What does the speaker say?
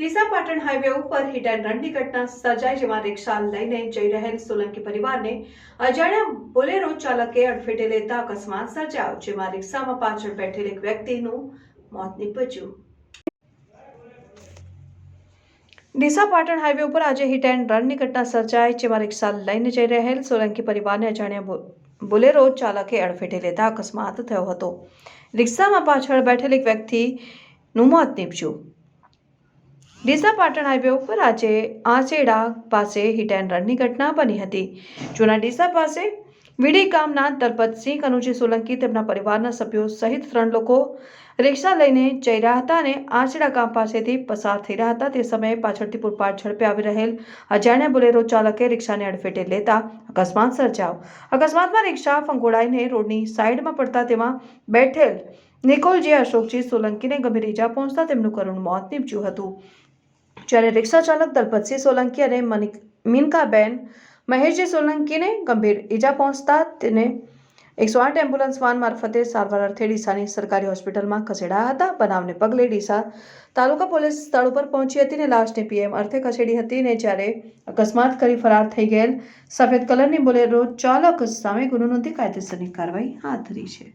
Deesa Patan highway ઉપર hit and રનની ઘટના સર્જાઈ જેમાં રિક્ષા લઈને જઈ રહેલ સોલંકી પરિવારને અજાણ્યા બોલેરો ચાલકે અડફેટે લેતા અકસ્માત સર્જાયો, જેમાં રિક્ષામાં પાછળ બેઠેલ એક વ્યક્તિનું મોત નીપજ્યું. ડીસા પાટણ હાઈવે ઉપર આજે હિટ એન્ડ રનની ઘટના સર્જાઈ, જેમાં રિક્ષા લઈને જઈ રહેલ સોલંકી પરિવારને અજાણ્યા બોલેરો ચાલકે અડફેટે લેતા અકસ્માત થયો હતો. રિક્ષામાં પાછળ બેઠેલ એક વ્યક્તિનું મોત નીપજ્યું. ડીસા પાટણ હાઈવે ઉપર આજે આંચેડા પાસે હિટ એન્ડ રનની ઘટના બની હતી. જૂના ડીસા પાસે વીડી ગામના દલપતસિંહ કનુજી સોલંકી તેમના પરિવારના સભ્યો સહિત ત્રણ લોકો રિક્ષા લઈને જઈ રહ્યા હતા અને આંચેડા ગામ પાસેથી પસાર થઈ રહ્યા હતા. તે સમયે પાછળથી પૂરપાટ ઝડપે આવી રહેલ અજાણ્યા બોલેરો ચાલકે રિક્ષાને અડફેટે લેતા અકસ્માત સર્જાયો. અકસ્માતમાં રિક્ષા ફંગોળાઈને રોડની સાઈડમાં પડતા તેમાં બેઠેલ નિકોલજી અશોકજી સોલંકીને ગંભીર ઈજા પહોંચતા તેમનું કરુણ મોત નીપજ્યું હતું. જ્યારે રિક્ષા ચાલક દલપતસિંહ સોલંકી અને મનિક, મિનકાબેન મહેશજી સોલંકીને ગંભીર ઈજા પહોંચતા તેને એકસો આઠ એમ્બ્યુલન્સ વાન મારફતે સારવાર અર્થે ડીસાની સરકારી હોસ્પિટલમાં ખસેડાયા હતા. બનાવને પગલે ડીસા તાલુકા પોલીસ સ્થળ ઉપર પહોંચી હતી ને લાશને પીએમ અર્થે ખસેડી હતી ને જ્યારે અકસ્માત કરી ફરાર થઈ ગયેલ સફેદ કલરની બોલેરો ચાલક સામે ગુનો નોંધી કાયદેસરની કાર્યવાહી હાથ ધરી છે.